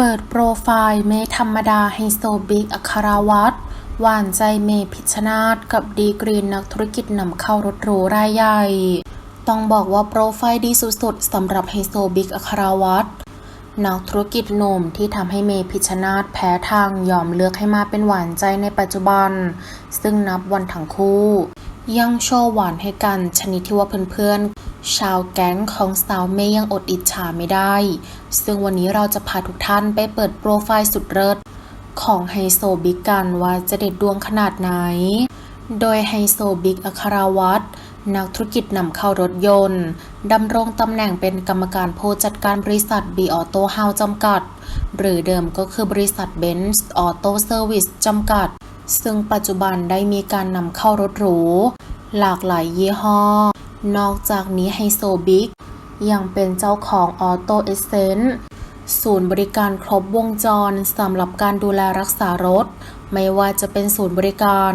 เปิดโปรไฟล์เมธรรมดาไฮโซบิ๊กอัคราวัตรหวานใจเมพิชนาธกับดีกรีนนักธุรกิจนำเข้ารถหรูรายใหญ่ ต้องบอกว่าโปรไฟล์ดีสุดๆสำหรับไฮโซบิ๊กอัคราวัตรนักธุรกิจหนุ่มที่ทำให้เมพิชชนาธแพ้ทางยอมเลือกให้มาเป็นหวานใจในปัจจุบัน ซึ่งนับวันทั้งคู่ ยังโชว์หวานให้กันชนิดที่ว่าเพื่อนๆ ชาวแก๊งของสาวเมย์ยังอดอิจฉาไม่ได้ ซึ่งวันนี้เราจะพาทุกท่านไปเปิดโปรไฟล์สุดเลิศของไฮโซบิ๊กกันว่าจะเด็ดดวงขนาดไหน โดยไฮโซบิ๊กอัคราวัตรนักธุรกิจนำเข้ารถยนต์ดำรงตำแหน่งเป็นกรรมการผู้จัดการบริษัท B Auto House จำกัด หรือเดิมก็คือบริษัท Benz Auto Service จำกัด ซึ่งปัจจุบันได้มีการนำเข้ารถหรู หลากหลายยี่ห้อ นอกจากนี้ไฮโซบิ๊กยังเป็นเจ้าของ Auto Essence ศูนย์บริการครบวงจรสำหรับการดูแลรักษารถ ไม่ว่าจะเป็นศูนย์บริการ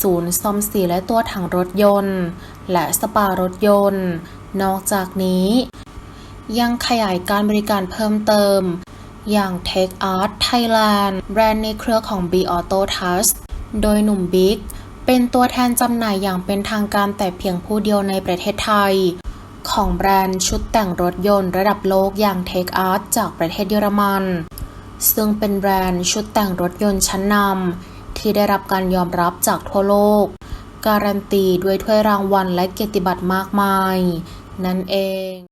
ศูนย์ซ่อมสีและตัวถังรถยนต์ และสปารถยนต์ นอกจากนี้ ยังขยายการบริการเพิ่มเติม อย่าง Take Art Thailand แบรนด์ในเครือของ B Auto Touch โดยหนุ่มบิ๊กเป็นตัวแทนจำหน่ายอย่างเป็นทางการแต่เพียงผู้เดียวในประเทศไทย ของแบรนด์ชุดแต่งรถยนต์ระดับโลกอย่าง Take Art จากประเทศเยอรมัน ซึ่งเป็นแบรนด์ชุดแต่งรถยนต์ชั้นนำที่ได้รับการยอมรับจากทั่วโลก การันตีด้วยถ้วยรางวัลและเกียรติบัตรมากมาย นั่นเอง